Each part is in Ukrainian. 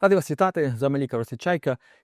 Радий вас вітати, з вами лікар.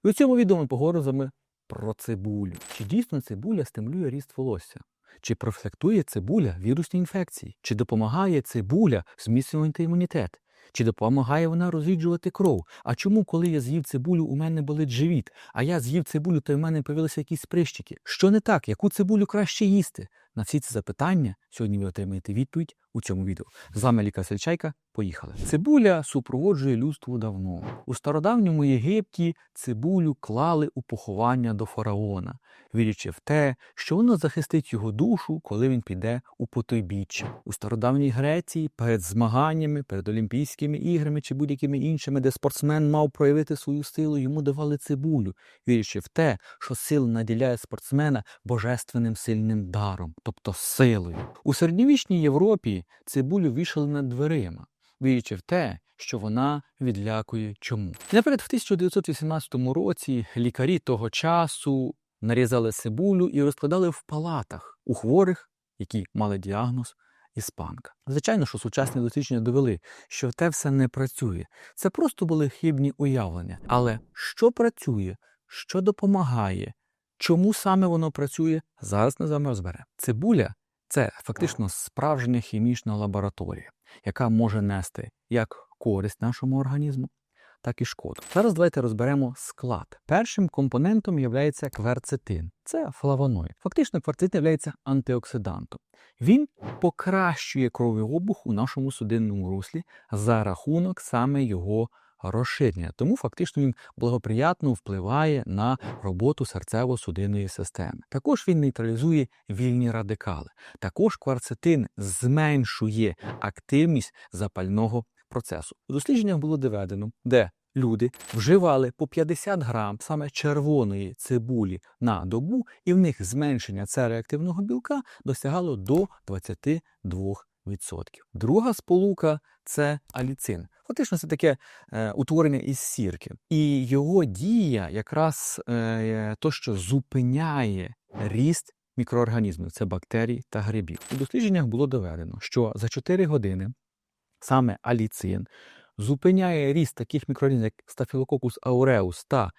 І у цьому відео ми поговоримо про цибулю. Чи дійсно цибуля стимулює ріст волосся? Чи профілактує цибуля вірусні інфекції? Чи допомагає цибуля зміцнювати імунітет? Чи допомагає вона розріджувати кров? А чому, коли я з'їв цибулю, у мене болить живіт? А я з'їв цибулю, то в мене появилися якісь прищики? Що не так? Яку цибулю краще їсти? На всі ці запитання сьогодні ви отримаєте відповідь у цьому відео. З вами лікар Сельчайка. Поїхали. Цибуля супроводжує людство давно. У стародавньому Єгипті цибулю клали у поховання до фараона, вірячи в те, що воно захистить його душу, коли він піде у потойбіччя. У стародавній Греції перед змаганнями, перед Олімпійськими іграми чи будь-якими іншими, де спортсмен мав проявити свою силу, йому давали цибулю, вірячи в те, що сила наділяє спортсмена божественним сильним даром, тобто силою. У середньовічній Європі цибулю вішали над дверима, вірячи в те, що вона відлякує чому. Наприклад, в 1918 році лікарі того часу нарізали цибулю і розкладали в палатах у хворих, які мали діагноз іспанка. Звичайно, що сучасні дослідження довели, що те все не працює. Це просто були хибні уявлення. Але що працює, що допомагає, чому саме воно працює, зараз ми з вами розберемо. Цибуля це фактично справжня хімічна лабораторія, яка може нести як користь нашому організму, так і шкоду. Зараз давайте розберемо склад. Першим компонентом є кверцетин. Це флавоноїд. Фактично, кверцетин є антиоксидантом. Він покращує кровообіг у нашому судинному руслі за рахунок саме його розширення. Тому фактично він благоприятно впливає на роботу серцево-судинної системи. Також він нейтралізує вільні радикали. Також кварцетин зменшує активність запального процесу. У дослідженнях було доведено, де люди вживали по 50 грам саме червоної цибулі на добу, і в них зменшення цереактивного білка досягало до 22%. Друга сполука це аліцин. Фактично, це таке е, утворення із сірки. І його дія якраз е, то, що зупиняє ріст мікроорганізмів, це бактерій та грибів. У дослідженнях було доведено, що за 4 години саме аліцин зупиняє ріст таких мікроорганізмів, як Staphylococcus aureus та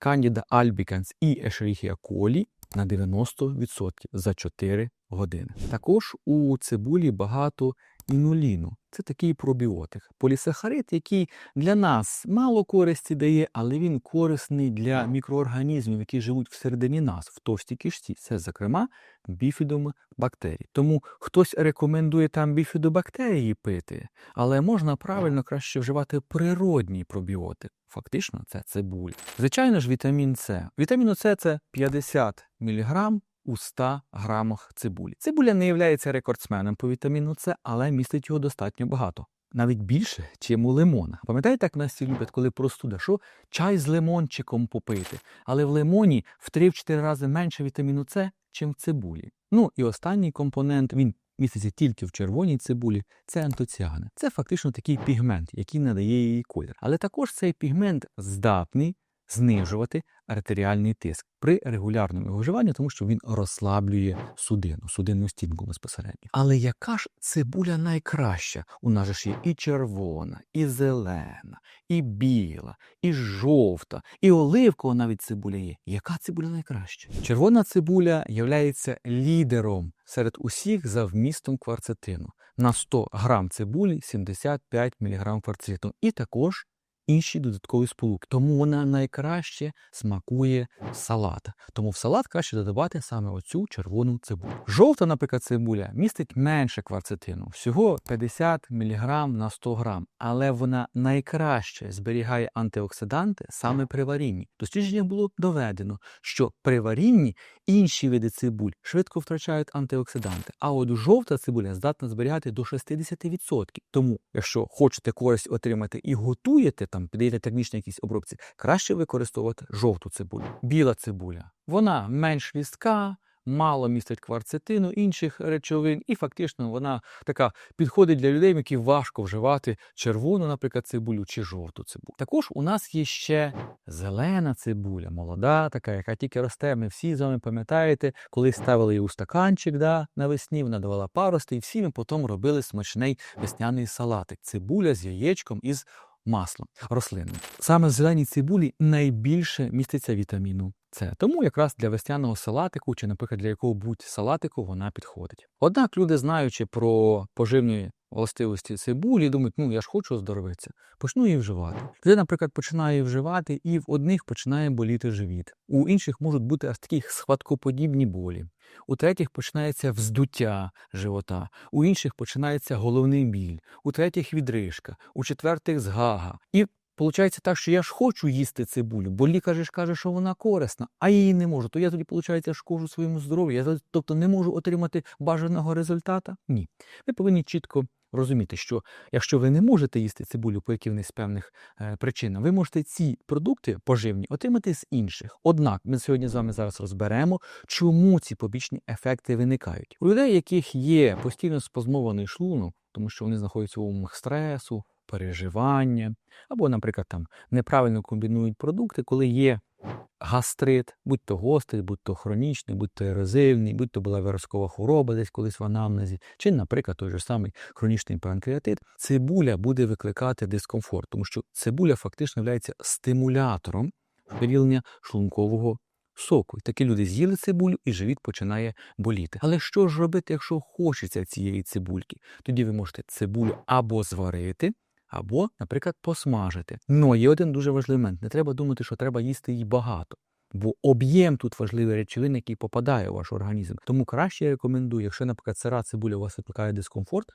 Candida albicans і Escherichia coli на 90% за 4 години. Також у цибулі багато інуліну. Це такий пробіотик. Полісахарид, який для нас мало користі дає, але він корисний для мікроорганізмів, які живуть всередині нас, в товстій кишці. Це, зокрема, біфідобактерії. Тому хтось рекомендує там біфідобактерії пити, але можна правильно краще вживати природній пробіотик. Фактично, це цибуля. Звичайно ж, вітамін С. Вітамін С це 50 мг у 100 грамах цибулі. Цибуля не є рекордсменом по вітаміну С, але містить його достатньо багато. Навіть більше, чим у лимона. Пам'ятаєте, як нас всі люблять, коли простуда, що чай з лимончиком попити, але в лимоні в 3-4 рази менше вітаміну С, чим в цибулі. Ну і останній компонент він міститься тільки в червоній цибулі, це антоціани. Це фактично такий пігмент, який надає її колір. Але також цей пігмент здатний знижувати артеріальний тиск при регулярному його вживанні, тому що він розслаблює судину, судинну стінку безпосередньо. Але яка ж цибуля найкраща? У нас же ж є і червона, і зелена, і біла, і жовта, і оливкова навіть цибуля є. Яка цибуля найкраща? Червона цибуля є лідером серед усіх за вмістом кварцетину. На 100 грам цибулі 75 мг кварцетину. І також інші додаткові сполуки. Тому вона найкраще смакує салата. Тому в салат краще додавати саме оцю червону цибулю. Жовта, наприклад, цибуля містить менше кварцетину, всього 50 мг на 100 грам, але вона найкраще зберігає антиоксиданти саме при варінні. Дослідження було доведено, що при варінні інші види цибуль швидко втрачають антиоксиданти, а от жовта цибуля здатна зберігати до 60%. Тому, якщо хочете користь отримати і готуєте там піддаєте термічній якійсь обробці, краще використовувати жовту цибулю. Біла цибуля. Вона менш різка, мало містить кварцетину, інших речовин, і фактично вона така підходить для людей, які важко вживати червону, наприклад, цибулю чи жовту цибулю. Також у нас є ще зелена цибуля, молода, така, яка тільки росте. Ми всі з вами пам'ятаєте, коли ставили її у стаканчик да, навесні, вона давала парости, і всі ми потім робили смачний весняний салатик. Цибуля з яєчком із маслом рослинним. Саме в зеленій цибулі найбільше міститься вітаміну С. Тому якраз для весняного салатику чи, наприклад, для якого будь салатику вона підходить. Однак люди, знаючи про поживні властивості цибулі, думають, ну я ж хочу оздоровитися, почну її вживати. Людина, наприклад, починає її вживати, і в одних починає боліти живіт, у інших можуть бути аж такі схваткоподібні болі. У третіх починається вздуття живота, у інших починається головний біль, у третіх відрижка, у четвертих згага. І Получається так, що я ж хочу їсти цибулю, бо лікар ж каже, що вона корисна, а її не можу. То я тоді, виходить, шкоджу своєму здоров'ю. Я тобто не можу отримати бажаного результата? Ні. Ви повинні чітко розуміти, що якщо ви не можете їсти цибулю по якихось певних е, причинам, ви можете ці продукти поживні отримати з інших. Однак ми сьогодні з вами зараз розберемо, чому ці побічні ефекти виникають. У людей, яких є постійно спазмований шлунок, тому що вони знаходяться в умовах стресу, переживання, або, наприклад, там неправильно комбінують продукти, коли є гастрит, будь то гострий, будь то хронічний, будь то ерозивний, будь то була виразкова хвороба десь колись в анамнезі, чи, наприклад, той же самий хронічний панкреатит, цибуля буде викликати дискомфорт, тому що цибуля фактично є стимулятором виділення шлункового соку. І такі люди з'їли цибулю, і живіт починає боліти. Але що ж робити, якщо хочеться цієї цибульки? Тоді ви можете цибулю або зварити. Або, наприклад, посмажити. Ну, є один дуже важливий момент. Не треба думати, що треба їсти її багато. Бо об'єм тут важливий речовин, який попадає у ваш організм. Тому краще я рекомендую, якщо, наприклад, сира цибуля у вас викликає дискомфорт,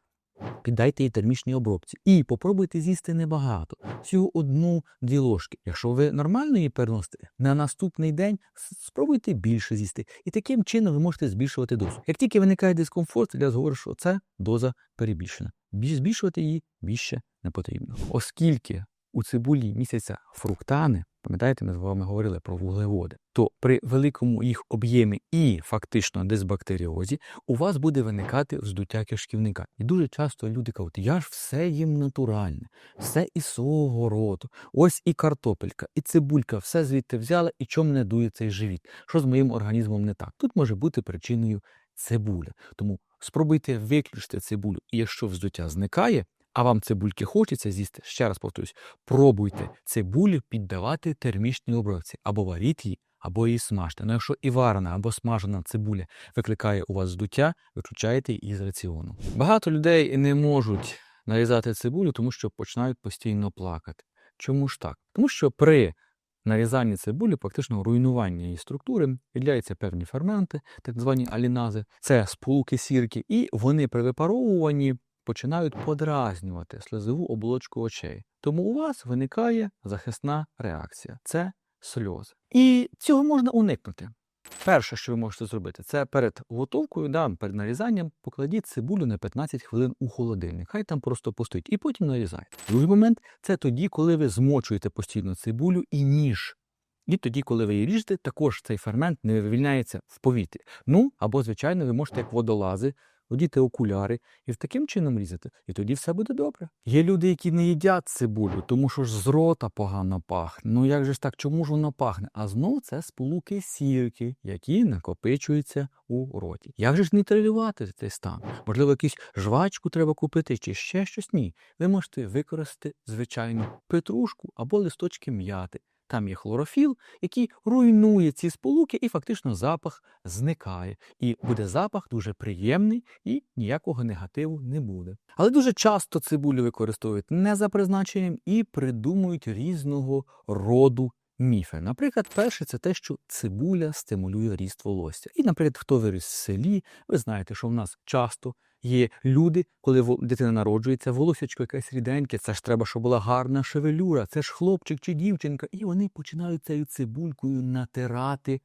піддайте їй термічній обробці. І попробуйте з'їсти небагато, всього одну-дві ложки. Якщо ви нормально її переносите, на наступний день спробуйте більше з'їсти. І таким чином ви можете збільшувати дозу. Як тільки виникає дискомфорт, я говорю, що це доза перебільшена. Збільшувати її більше не потрібно. Оскільки у цибулі місяця фруктани, пам'ятаєте, ми з вами говорили про вуглеводи, то при великому їх об'ємі і фактично дисбактеріозі у вас буде виникати вздуття кишківника. І дуже часто люди кажуть, я ж все їм натуральне, все із свого городу, ось і картопелька, і цибулька, все звідти взяла, і чом не дує цей живіт. Що з моїм організмом не так? Тут може бути причиною цибуля. Тому спробуйте виключити цибулю, і якщо вздуття зникає, а вам цибульки хочеться з'їсти, ще раз повторюсь, пробуйте цибулю піддавати термічній обробці, або варіть її, або її смажте. Ну якщо і варена або смажена цибуля викликає у вас здуття, виключайте її з раціону. Багато людей не можуть нарізати цибулю, тому що починають постійно плакати. Чому ж так? Тому що при нарізанні цибулі, фактично руйнування її структури, відляються певні ферменти, так звані алінази, це сполуки сірки, і вони при випаровуванні починають подразнювати сльозову оболочку очей. Тому у вас виникає захисна реакція це сльози. І цього можна уникнути. Перше, що ви можете зробити, це перед готовкою, да, перед нарізанням покладіть цибулю на 15 хвилин у холодильник. Хай там просто постоїть, і потім нарізайте. Другий момент це тоді, коли ви змочуєте постійно цибулю і ніж. І тоді, коли ви її ріжете, також цей фермент не вивільняється в повітрі. Ну або, звичайно, ви можете як водолази одіти окуляри і в таким чином різати, і тоді все буде добре. Є люди, які не їдять цибулю, тому що ж з рота погано пахне. Ну як же ж так, чому ж воно пахне? А знов це сполуки сірки, які накопичуються у роті. Як же ж нейтралювати цей стан? Можливо, якусь жвачку треба купити чи ще щось? Ні. Ви можете використати звичайну петрушку або листочки м'яти. Там є хлорофіл, який руйнує ці сполуки, і фактично запах зникає. І буде запах дуже приємний і ніякого негативу не буде. Але дуже часто цибулю використовують не за призначенням і придумують різного роду. Міфи. Наприклад, перше це те, що цибуля стимулює ріст волосся. І, наприклад, хто виріс в селі, ви знаєте, що в нас часто є люди, коли дитина народжується, волосячко якесь ріденьке, це ж треба, щоб була гарна шевелюра, це ж хлопчик чи дівчинка, і вони починають цією цибулькою натирати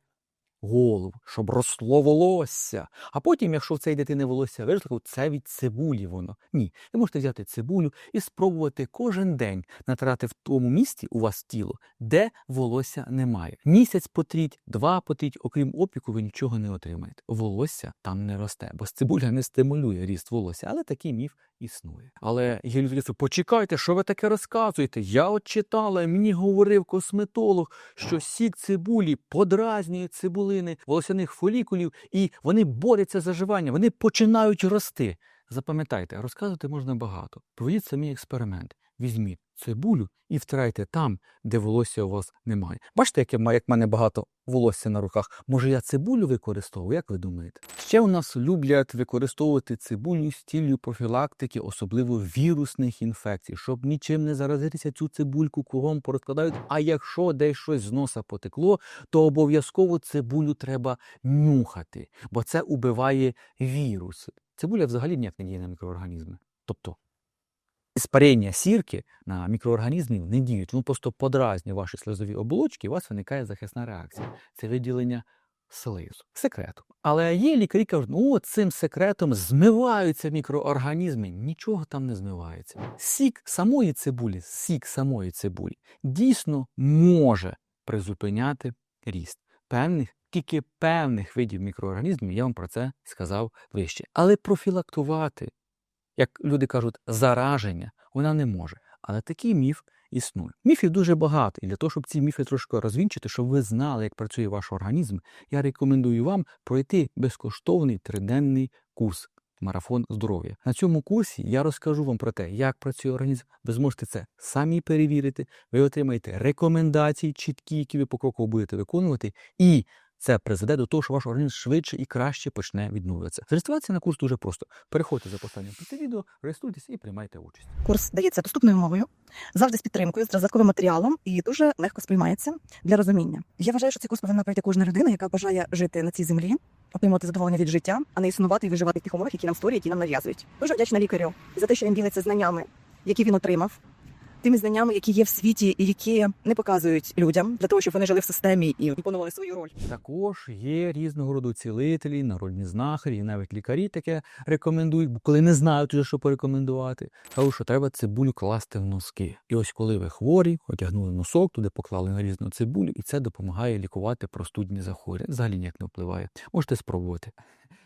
голову, щоб росло волосся. А потім, якщо в цієї дитини волосся виросло, це від цибулі воно. Ні. Ви можете взяти цибулю і спробувати кожен день натирати в тому місці у вас тіло, де волосся немає. Місяць потріть, два потріть, окрім опіку, ви нічого не отримаєте. Волосся там не росте, бо цибуля не стимулює ріст волосся, але такий міф існує. Але є люди, почекайте, що ви таке розказуєте? Я от читала, мені говорив косметолог, що сік цибулі подразнює цибулини волосяних фолікулів, і вони борються за живання, вони починають рости. Запам'ятайте, розказувати можна багато. Проведіть самі експеримент. Візьміть цибулю і втирайте там, де волосся у вас немає. Бачите, як, я, як в мене багато волосся на руках? Може, я цибулю використовую, як ви думаєте? Ще у нас люблять використовувати цибулю з ціллю профілактики, особливо вірусних інфекцій, щоб нічим не заразитися цю цибульку кругом порозкладають. А якщо десь щось з носа потекло, то обов'язково цибулю треба нюхати, бо це убиває віруси. Цибуля взагалі ніяк не діє на мікроорганізми. Тобто Іспарення сірки на мікроорганізмів не діють. Воно просто подразнює ваші слизові оболочки, і у вас виникає захисна реакція. Це виділення слизу. Секретом. Але є лікарі кажуть, ну цим секретом змиваються мікроорганізми. Нічого там не змивається. Сік самої цибулі, сік самої цибулі дійсно може призупиняти ріст певних, тільки певних видів мікроорганізмів. Я вам про це сказав вище. Але профілактувати як люди кажуть, зараження, вона не може. Але такий міф існує. Міфів дуже багато. І для того, щоб ці міфи трошки розвінчити, щоб ви знали, як працює ваш організм, я рекомендую вам пройти безкоштовний триденний курс Марафон здоров'я. На цьому курсі я розкажу вам про те, як працює організм. Ви зможете це самі перевірити. Ви отримаєте рекомендації чіткі, які ви покроково будете виконувати, і це призведе до того, що ваш організм швидше і краще почне відновлюватися. Реєструватися на курс дуже просто. Переходьте за посиланням під відео, реєструйтесь і приймайте участь. Курс дається доступною мовою, завжди з підтримкою, з додатковим матеріалом і дуже легко сприймається для розуміння. Я вважаю, що цей курс повинна пройти кожна людина, яка бажає жити на цій землі, отримувати задоволення від життя, а не існувати і виживати в тих умовах, які нам створюють, які нам нав'язують. Дуже вдячна лікарю за те, що він ділиться знаннями, які він отримав. Тими знаннями, які є в світі, і які не показують людям для того, щоб вони жили в системі і виконували свою роль. Також є різного роду цілителі, народні знахарі, навіть лікарі таке рекомендують, бо коли не знають що порекомендувати, кажуть, що треба цибулю класти в носки. І ось коли ви хворі, одягнули носок, туди поклали нарізану цибулю, і це допомагає лікувати простудні захворювання. Взагалі ніяк не впливає. Можете спробувати.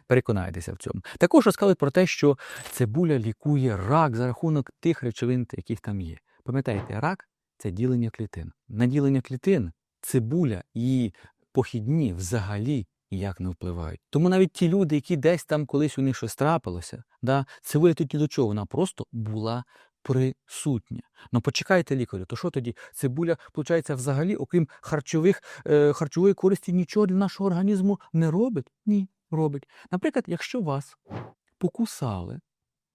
Переконайтеся в цьому. Також розказують про те, що цибуля лікує рак за рахунок тих речовин, яких там є. Пам'ятаєте, рак це ділення клітин. На ділення клітин цибуля і похідні взагалі ніяк не впливають. Тому навіть ті люди, які десь там колись у них щось трапилося, да, цибуля тут ні до чого, вона просто була присутня. Ну почекайте лікарю, то що тоді? Цибуля, виходить, взагалі, окрім харчових, е, харчової користі, нічого для нашого організму не робить? Ні, робить. Наприклад, якщо вас покусали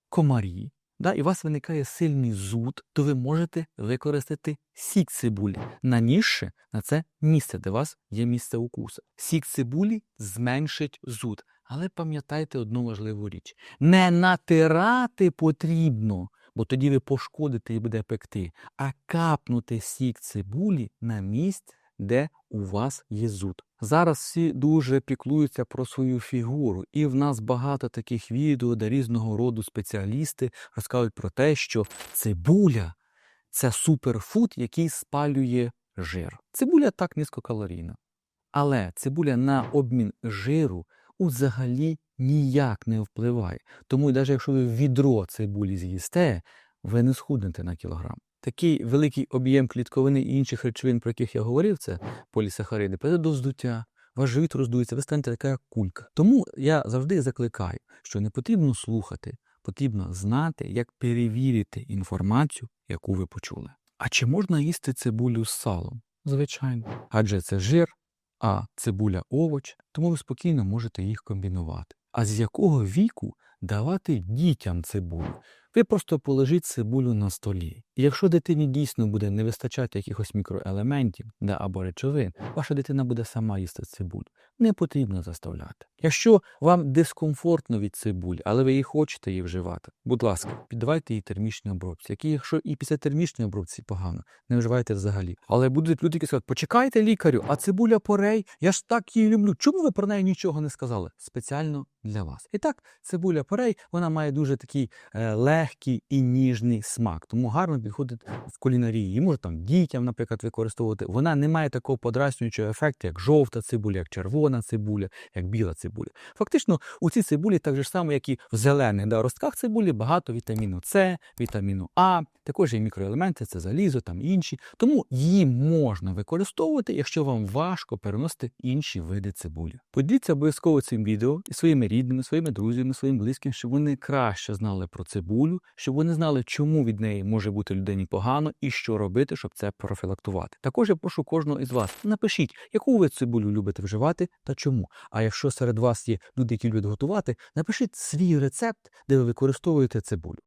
комарі, да, і у вас виникає сильний зуд, то ви можете використати сік цибулі, нанісши на це місце, де у вас є місце укуса. Сік цибулі зменшить зуд. Але пам'ятайте одну важливу річ: не натирати потрібно, бо тоді ви пошкодите і буде пекти, а капнути сік цибулі на місць, де у вас є зуд. Зараз всі дуже піклуються про свою фігуру, і в нас багато таких відео, де різного роду спеціалісти розказують про те, що цибуля це суперфуд, який спалює жир. Цибуля так низькокалорійна. Але цибуля на обмін жиру взагалі ніяк не впливає. Тому навіть якщо ви відро цибулі з'їсте, ви не схуднете на кілограм. Такий великий об'єм клітковини і інших речовин, про яких я говорив, це полісахариди, приведе до вздуття, ваш живіт роздується, ви станете така як кулька. Тому я завжди закликаю, що не потрібно слухати, потрібно знати, як перевірити інформацію, яку ви почули. А чи можна їсти цибулю з салом? Звичайно. Адже це жир, а цибуля овоч, тому ви спокійно можете їх комбінувати. А з якого віку давати дітям цибулю? Ви просто положіть цибулю на столі. І якщо дитині дійсно буде не вистачати якихось мікроелементів да, або речовин, ваша дитина буде сама їсти цибулю. Не потрібно заставляти. Якщо вам дискомфортно від цибулі, але ви її хочете її вживати, будь ласка, піддавайте її термічній обробці. Які, якщо і після термічної обробці погано, не вживайте взагалі. Але будуть люди, які скажуть, почекайте лікарю, а цибуля порей, я ж так її люблю. Чому ви про неї нічого не сказали? Спеціально для вас. І так, цибуля порей, вона має дуже такий е, легкий і ніжний смак, тому гарно підходить в кулінарії. Її можна там дітям, наприклад, використовувати. Вона не має такого подразнюючого ефекту, як жовта цибуля, як червона цибуля, як біла цибуля. Фактично, у цій цибулі, так же само, як і в зелених да, ростках цибулі, багато вітаміну С, вітаміну А, також є мікроелементи, це залізо, там інші. Тому її можна використовувати, якщо вам важко переносити інші види цибулі. Поділіться обов'язково цим відео і своїми рідними, своїми друзями, своїм близьким, щоб вони краще знали про цибулю цибулю, щоб вони знали, чому від неї може бути людині погано і що робити, щоб це профілактувати. Також я прошу кожного із вас, напишіть, яку ви цибулю любите вживати та чому. А якщо серед вас є люди, які люблять готувати, напишіть свій рецепт, де ви використовуєте цибулю.